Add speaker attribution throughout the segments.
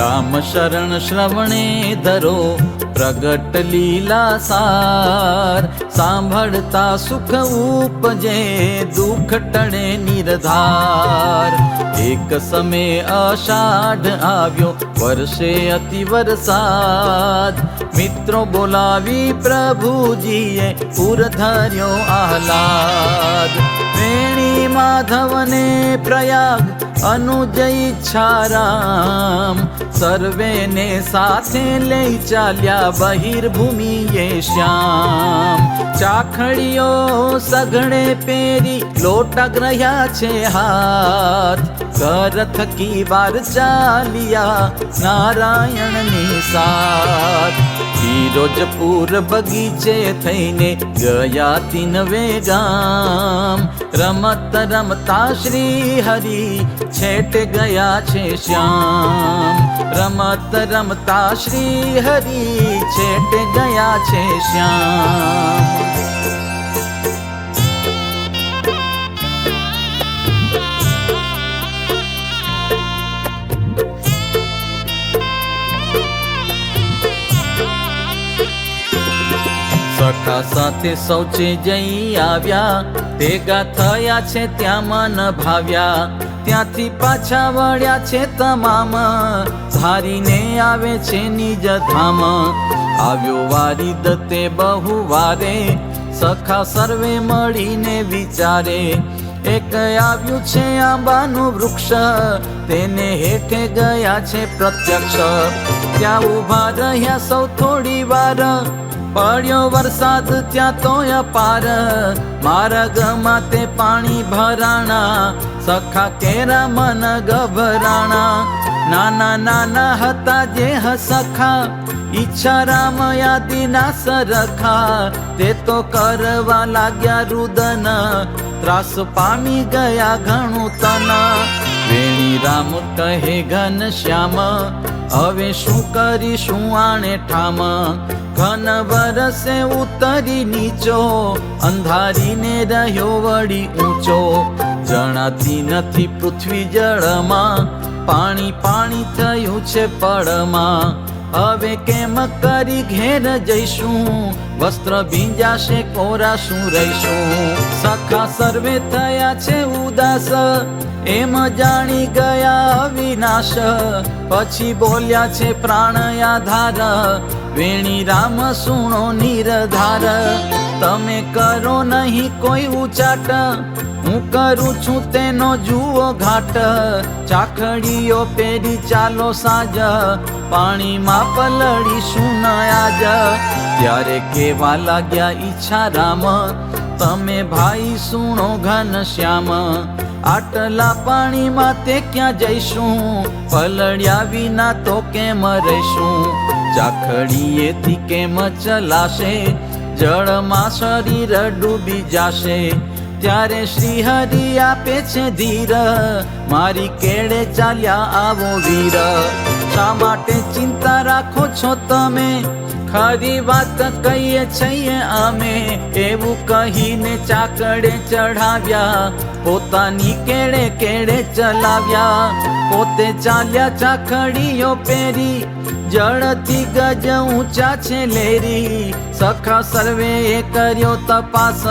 Speaker 1: राम शरण श्रवणे धरो प्रगट लीला सार। साभता सुख उपजे दुख टणे निरधार। एक समय आषाढ़ आव्यो वर्षे अति वरसाद મિત્રો બોલાવી પ્રભુજીએ પૂર ધર્યો આહલાદ. વેણી માધવને પ્રયાગ, અનુજય ઈચ્છારામ. સર્વેને સાથે લઈ ચાલ્યા બહિર્ભૂમિએ શ્યામ. ચાખડીઓ સઘળે પેરી લોટક રહ્યા છે હાથ. ઘર થકી વાર ચાલ્યા નારાયણની સાથ. ફિરોજપુર બગીચે થઈને ગયા તિન વેગામ રમત રમતા શ્રી હરિ છેટ ગયા છે શ્યામ રમત રમતા શ્રી હરિ છેટ ગયા છે શ્યામ સખા સાથે સૌચે જઈ આવ્યા. ભેગા થયા છે ત્યાં મન ભાવ્યા. ત્યાંથી પાછા વળ્યા છે તમામ. ધારીને આવે છે નિજ ધામ. આવ્યો વારી દતે બહુ વારે. સખા સર્વે મળીને વિચારે. એક આવ્યું છે આંબાનું વૃક્ષ. તેને હેઠે ગયા છે પ્રત્યક્ષ. ત્યાં ઊભા રહ્યા સૌ થોડી વાર. પડ્યો વરસાદ, ત્યાં તો અપાર. માર્ગમાં તે પાણી ભરાણા. સખા કેરા મન ગભરાણા. નાના નાના હતા જે હસખા ઈચ્છા રામ યાદી ના સરખા. તે તો કરવા લાગ્યા રુદન. ત્રાસ પામી ગયા ઘણું તન. વેણી રામ કહે, ઘન શ્યામ, હવે શું કરીશું આણે ઠામ? ઘન વરસે ઉતરી નીચો, અંધારીને રહ્યો વળી ઊંચો. જણાતી નથી પૃથ્વી જળમાં, પાણી પાણી થયું છે પડમાં હવે કેમ કરી ઘેર જઈશું? વસ્ત્ર ભીંજાશે કોરા શું રહીશું. સખા સર્વે થયા છે ઉદાસ, એમ જાણી ગયા અવિનાશ. પછી બોલ્યા છે પ્રાણ આધાર વેણી રામ સુણો નિરધાર. તમે કરો નહીં કોઈ ઉચાટ. હું કરું છું તેનો જુઓ ઘાટ. ચાખડીઓ પેરી ચાલો સાજ. પાણીમાં પલળીશું ન આજ ત્યારે કેવા લાગ્યા ઈચ્છા રામ. તમે ભાઈ સુણો ઘન શ્યામ. આટલા પાણીમાં તે ક્યાં જઈશું? પલળ્યા વિના તો કેમ રહીશું? ચાખડીએથી કેમ ચલાશે? જળમાં શરીર ડૂબી જાશે. ત્યારે શ્રી હરિ આપે છે ધીર. મારી કેળે ચાલ્યા આવો વીર. શા માટે ચિંતા રાખો છો તમે? ખરી વાત કહીએ છીએ અમે, એવું કહીને ચાકડે ચઢાવ્યા. પોતાની કેડે કેડે ચલાવ્યા. પોતે ચાલ્યા ચાખડીઓ પેરી જળથી ગજ ઊંચા છે લેરી. સખા સર્વે એ કર્યો તપાસ,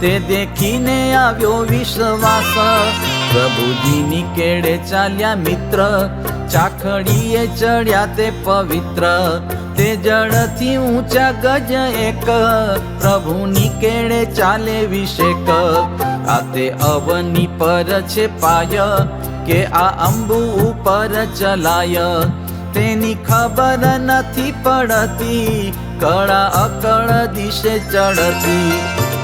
Speaker 1: તે દેખીને આવ્યો વિશ્વાસ. પ્રભુજીની કેડે ચાલ્યા મિત્ર, ચાખડીએ ચડ્યા તે પવિત્ર. તે જળથી ઊંચા ગજ એક. પ્રભુની કેળે ચાલે વિષેક આ તે અવની પર છે પાય કે આ અંબુ ઉપર ચલાય. તેની ખબર નથી પડતી, કળા અકળ દિશે ચડતી.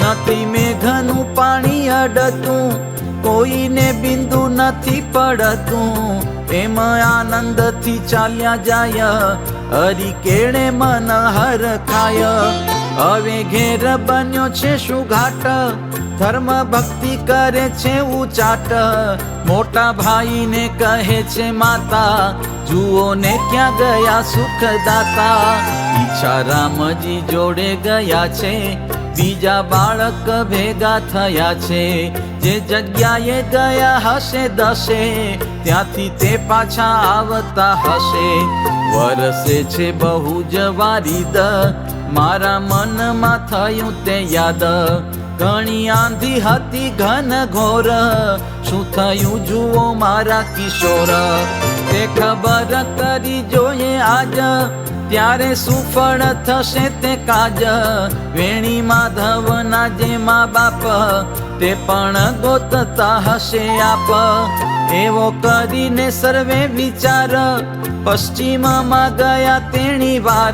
Speaker 1: નથી મેઘનું પાણી અડતું, કોઈને બિંદુ નથી પડતું. એમ આનંદથી ચાલ્યા જાય. હરી કેળે મન હર ખાય. હવે ઘેર બન્યો છે શું ઘાટ ધર્મ ભક્તિ કરે છે ઉચાટ. મોટા ભાઈને કહે છે માતા, જુઓ ને ક્યાં ગયા સુખદાતા? ઈચ્છા રામજી જોડે ગયા છે. બીજા બાળક ભેગા થયા છે. જે જગ્યાએ ગયા હશે દશે ત્યાંથી તે પાછા આવતા હશે. વરસે છે બહુ જ વારીદ, મારા મનમાં થયું તે યાદ. ઘણી આંધી હતી ઘન ઘોર, શું થયું જુઓ મારા કિશોર? તે ખબર કરી જોઈએ આજ ત્યારે સુફળ થશે તે કાજ. વેણી માધવના જે મા બાપ, તે પણ ગોતતા હશે આપ. એવો કરીને સર્વે વિચાર. પશ્ચિમમાં ગયા તેણી વાર.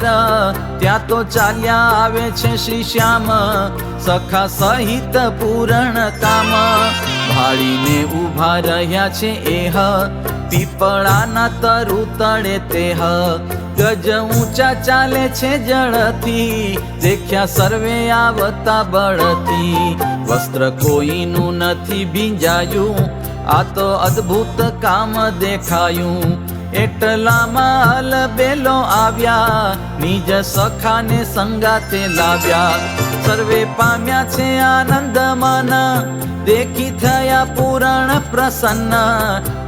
Speaker 1: ત્યાં તો ચાલ્યા આવે છે શ્રી શ્યામ. સખા સહિત પૂરણ કામ. ભાળીને ઊભા રહ્યા છે એહ. પીપળાના તરુ તળે તેહ. ગજ ઊંચા ચાલે છે જળથી. દેખ્યા સર્વે આવતા બળથી. વસ્ત્ર કોઈનું નથી ભીંજાયું. આ તો અદ્ભુત કામ દેખાયું. એટલામાં બેલો આવ્યા. નિજ સખાને સંગાતે લાવ્યા. સર્વે પામ્યા છે આનંદ મન દેખી થયા પૂરણ પ્રસન્ન.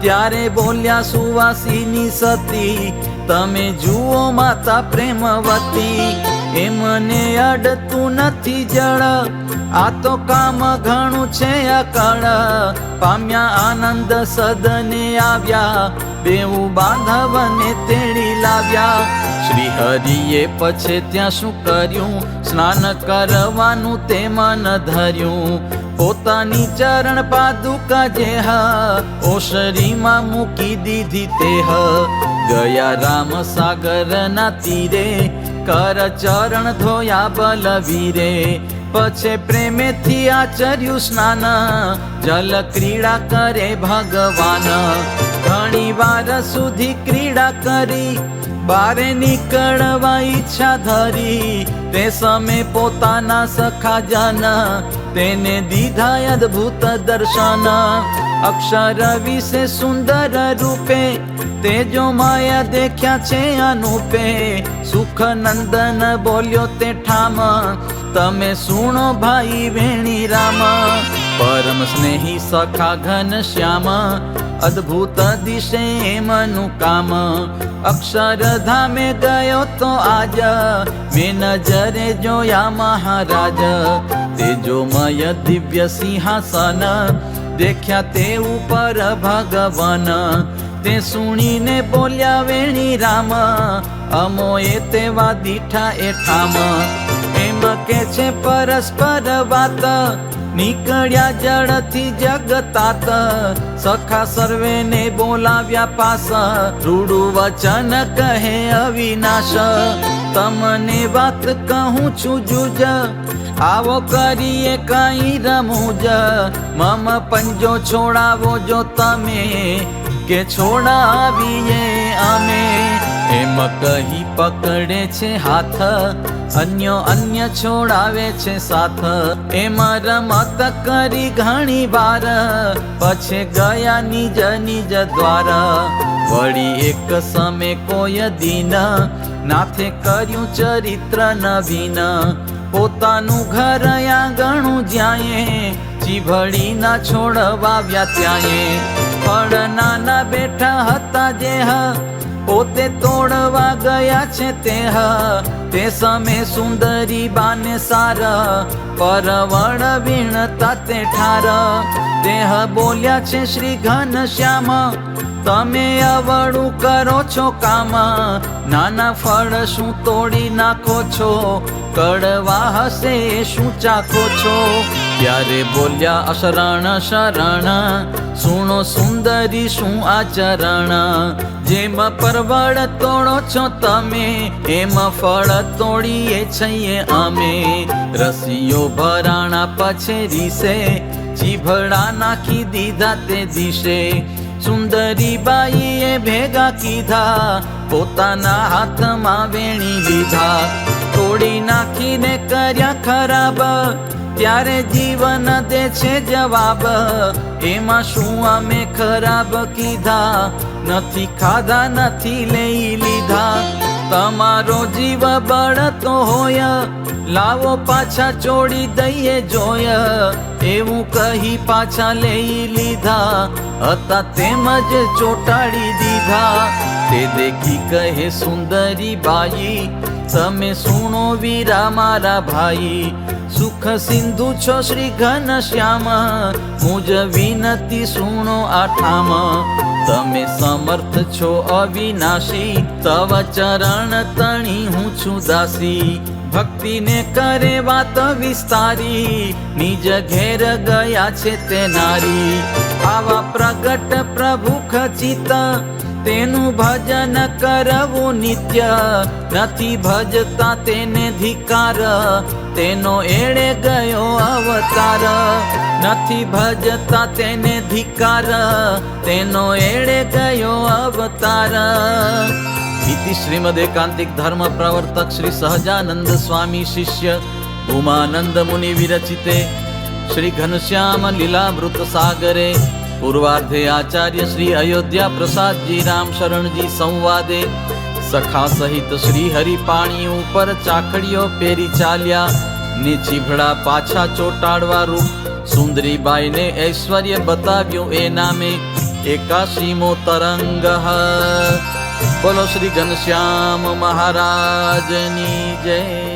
Speaker 1: ત્યારે બોલ્યા સુવાસીની સતી તમે જુઓ માતા પ્રેમવતી એમને અડતું નથી જળ. આ તો કામ ઘણું છે અકળ. પામ્યા આનંદ સદને આવ્યા બેવું બાંધવને તેડી લાવ્યા. શ્રી હરિએ પછી ત્યાં શું કર્યું? સ્નાન કરવાનું તે મન ધર્યું. પોતાની ચરણ પાદુકા જે હ, ઓશરીમાં મૂકી દીધી તે હ. ગયા રામ સાગરના તીરે, કર ચરણ ધોયા બલવીરે. પછી પ્રેમેથી આચર્યું સ્નાન, જલ ક્રીડા કરે ભગવાન. ઘણી વાર સુધી ક્રીડા કરી, બારે નીકળવા ઈચ્છા ધરી. તે સમય પોતાના સખા જન, તેને દીધા અદ્ભુત દર્શન. અક્ષર વિશે સુંદર રૂપે, તેજો માયા દેખ્યા છે અનુપે. સુખ નંદન બોલ્યો તે ઠામ, તમે સુણો ભાઈ વેણી રામ. પરમ સ્નેહી સખા ઘન શ્યામ, અદ્ભુત દિશે એમનું કામ. અક્ષરધામે ગયો તો આજ, મેં નજરે જોયા મહારાજ. તેજોમય દિવ્ય સિંહાસન, દેખ્યા તે ઉપર ભગવાન. તે સુણીને બોલ્યા વેણી રામ અમોએ તેવા દીઠા એ ઠામ. એમ કે છે પરસ્પર વાત નીકળ્યા જળથી જગતાત. સખા સર્વેને બોલાવ્યા પાસ. રૂડું વચન કહે અવિનાશ. તમને વાત કહું છું જુજ. આવો કરીએ કઈ રમૂજ. મમ પંજો છોડાવો જો તમે. કે છોડાવીએ અમે. એમ કહી પકડે છે હાથ, અન્ય અન્ય છોડાવે છે સાથ. એમાં રમત કરી ઘણી વાર, પછી ગયા નિજ નિજ દ્વાર. વળી એક સમે કોઈ દિન નાથે કર્યું ચરિત્ર નવીન. પોતાનું ઘર આંગણું જ્યાંએ ચીભડી ના છોડવાવ્યા ત્યાંએ. પણ નાના બેઠા હતા જે હ પોતે તોડવા ગયા છે તે હ. તે સમે સુંદરી બાને સાર. પરવણ વીણતા તે ઠાર. દેહ બોલ્યા છે, શ્રી ઘન શ્યામ, તમે અવળું કરો છો કામ. નાના ફળ શું તોડી નાખો છો? કડવા હશે શું ચાખો છો? ત્યારે બોલ્યા અશરણ શરણ સુણો સુંદરી શું આચરણ જેમ પરવળ તોડો છો તમે, એમ ફળ તોડીએ છીએ અમે. રસીઓ ભરાણા પછે રીસે જીભડા નાખી દીધા તે દિશે સુંદરી બાઈએ ભેગા કીધા, પોતાના હાથમાં વેણી લીધા. તોડી નાખીને કર્યા ખરાબ ત્યારે જીવન દે છે જવાબ. એમાં શું અમે ખરાબ કીધા? નથી ખાધા, નથી લઈ લીધા. તમારો જીવ બળતો હોય. લાવો પાછા ચોડી દઈએ જોય. એવું કહી પાછા લઈ લીધા. હતા તેમજ ચોટાડી દીધા. તે દેખી કહે, સુંદરી બાઈ, તમે સુણો વીરા મારા ભાઈ. સુખ સિંધુ છો શ્રી ઘન શ્યામ. મુજ વિનતી સુણો આઠામ. તમે સમર્થ છો અવિનાશી. તવ ચરણ તણી હું છું દાસી. ભક્તિને કરે વાત વિસ્તારી. નિજ ઘેર ગયા છે તે નારી. આવા પ્રગટ પ્રભુ ખચિત તેનું ભજન કરવું નિત્ય નથી ભજતા તેને ધિકાર તેનો એળે ગયો અવતાર નથી ભજતા તેને ધિકાર તેનો એળે ગયો અવતાર ઇતિ શ્રીમદ એકાંતિક ધર્મ પ્રવર્તક શ્રી સહજાનંદ સ્વામી શિષ્ય ઉમાનંદ મુનિ વિરચિતે શ્રી ઘનશ્યામ લીલામૃત સાગરે પૂર્વાર્ધે આચાર્ય શ્રી અયોધ્યા પ્રસાદજી રામ શરણજી સંવાદે. સખા સહિત શ્રી હરિપાણી ઉપર ચાકડીઓ પેરી ચાલ્યા. ને ચીભડા પાછા ચોટાડવા રૂપ સુંદરીબાઈને ઐશ્વર્ય બતાવ્યું એ નામે. એકાશીમો તરંગ બોલો શ્રી ઘનશ્યામ મહારાજની જય.